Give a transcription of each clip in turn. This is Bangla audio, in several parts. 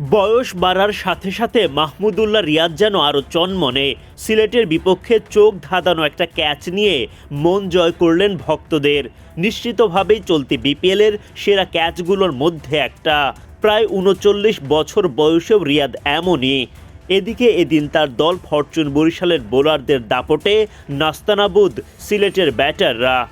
বয়স বাড়ার সাথে সাথে মাহমুদুল্লাহ রিয়াদ যেন আরও চনমনে। সিলেটের বিপক্ষে চোখ ধাঁধানো একটা ক্যাচ নিয়ে মন জয় করলেন ভক্তদের। নিশ্চিতভাবেই চলতি বিপিএলের সেরা ক্যাচগুলোর মধ্যে একটা। প্রায় উনচল্লিশ বছর বয়সেও রিয়াদ এমনই। এদিকে এদিন তার দল ফরচুন বরিশালের বোলারদের দাপটে নাস্তানাবুদ সিলেটের ব্যাটাররা।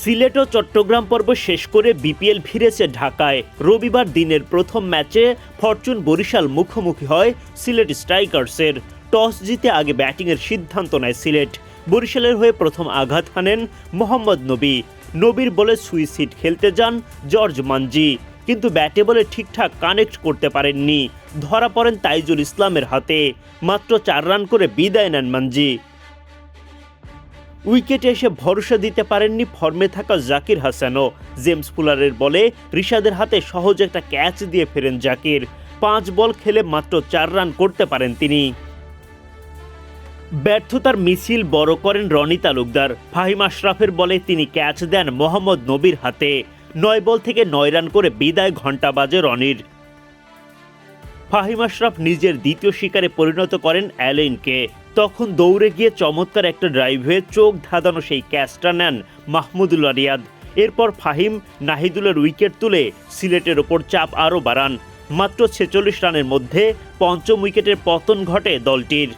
সিলেট ও চট্টগ্রাম পর্ব শেষ করে বিপিএল ফিরেছে ঢাকায়। রবিবার দিনের প্রথম ম্যাচে ফরচুন বরিশাল মুখোমুখি হয় সিলেট স্ট্রাইকার্সের। টস জিতে আগে ব্যাটিংয়ের সিদ্ধান্ত নেয় সিলেট। বরিশালের হয়ে প্রথম আঘাত হানেন মোহাম্মদ নবী। নবীর বলে সুইসিট খেলতে যান জর্জ মানজি, কিন্তু ব্যাটে বলে ঠিকঠাক কানেক্ট করতে পারেননি। ধরা পড়েন তাইজুল ইসলামের হাতে। মাত্র চার রান করে বিদায় নেন মানজি। উইকেটে এসে ভরসা দিতে পারেননি ফর্মে থাকা জাকির হাসানও। জেমস ফুলারের বলে রিশাদের হাতে সহজ একটা ক্যাচ দিয়ে ফেরেন জাকির। পাঁচ বল খেলে মাত্র চার রান করতে পারেন তিনি। ব্যর্থতার মিছিল বড় করেন রনি তালুকদার। ফাহিম আশরাফের বলে তিনি ক্যাচ দেন মোহাম্মদ নবীর হাতে। নয় বল থেকে নয় রান করে বিদায় ঘণ্টা বাজে রনির। ফাহিম আশরাফ নিজের দ্বিতীয় শিকারে পরিণত করেন অ্যালেনকে। তখন দৌড়ে গিয়ে চমৎকার একটা ড্রাইভে চোখ ধাঁধানো সেই ক্যাচটা নেন মাহমুদুল্লাহ রিয়াদ। এরপর ফাহিম নাহিদুলের উইকেট তুলে সিলেটের ওপর চাপ আরও বাড়ান। মাত্র ছেচল্লিশ রানের মধ্যে পঞ্চম উইকেটের পতন ঘটে দলটির।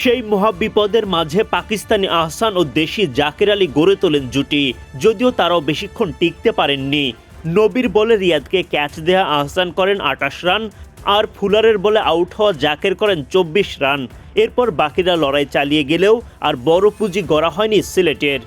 সেই মহাবিপদের মাঝে পাকিস্তানি আহসান ও দেশি জাকের আলী গড়ে তোলেন জুটি, যদিও তারাও বেশিক্ষণ টিকতে পারেননি। নবীর বলে রিয়াদকে ক্যাচ দেয়া আহসান করেন আটাশ রান আর ফুলারের বলে আউট হওয়া জাকের করেন চব্বিশ রান। এরপর বাকিরা লড়াই চালিয়ে গেলেও আর বড় পুঁজি গড়া হয়নি সিলেটের।